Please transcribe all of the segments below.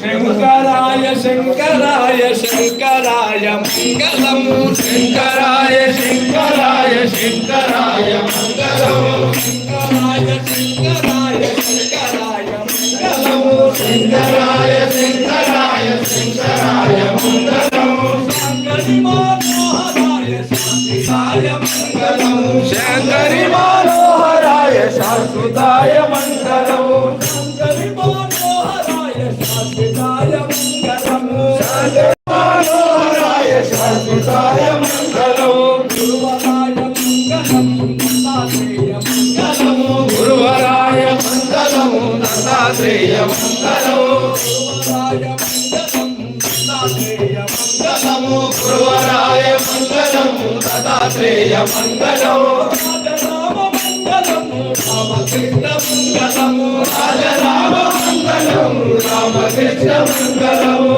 శంకరాయ శంకరాయ శంకరాయ మంగళం. శంకరాయ శంకరాయ శంకరాయ మంగళం. శంకరాయ శంకరాయ శంకరాయ మంగళం. శంకరాయ శంకరాయ శంకరాయ మంగళం. శంకరి మనోహరాయ శాంతిదాయ మంగళము శంకరి మనోహరాయ శాశ్వతాయ మంగళము మనోహరాయ శాశ్వతాయ మంగళము మనోహరాయ శాశ్వతాయ మంగళము గురువరాయ మంగళము దత్తాత్రేయ మంగళము గురువరాయ మంగళము దత్తాత్రేయ మంగళము రాజరామ మంగళము రామకృష్ణ మంగళము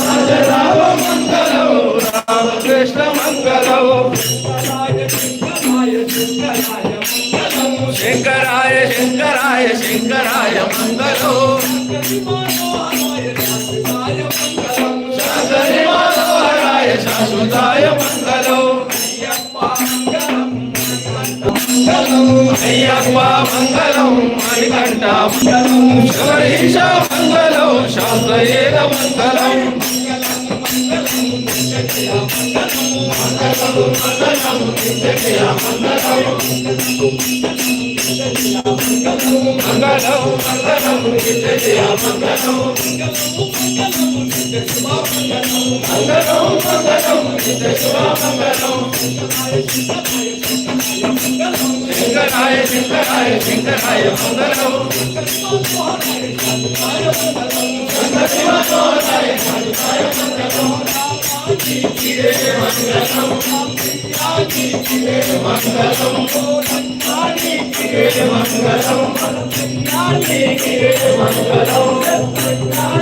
రాజరామ మంగళము రామకృష్ణ మంగళము శంకరాయ శంకరాయ శంకరాయ మంగళం. మాధవరాయ శాశ్వతాయ మంగళం. అయ్యప్ప మంగళం. మణికంఠ మంగళం శబరీష మంగళం శాస్త్రయేద మంగళం మంగళం మంగళం మంగళం మంగళం. శంకరాయ శంకరాయ శంకరాయ మంగళం శివతోరాయ మంగళం మంగళం మంగళం మంగళం మంగళం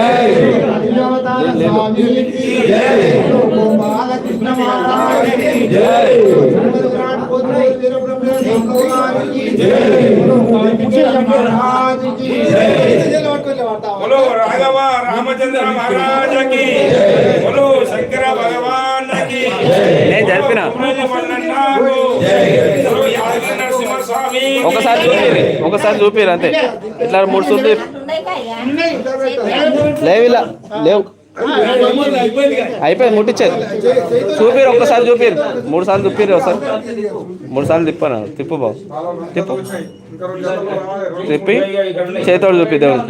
बोलो राघव रामचंद्र महाराज की बोलो शंकर भगवान की నేను జరిపిన మల్లన్నకు बोलो యాదగిరి నరసింహ స్వామి ఒకసారి చూపిరి ఒకసారి చూపిరు అంతే ఇట్లా మూడు చూపి లేవు ఇలా లేవు అయిపోయింది ముట్టించారు. చూపిరు ఒక్కసారి చూపిరు. మూడు సార్లు తిప్పిరు ఒకసారి. మూడు సార్లు తిప్పాను? తిప్పు బాబు. తిప్పు. తిప్పి చేతోడు చూపి దేవుడు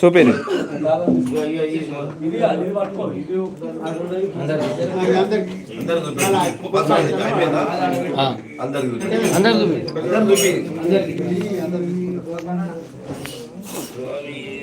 చూపిరు. అందరికి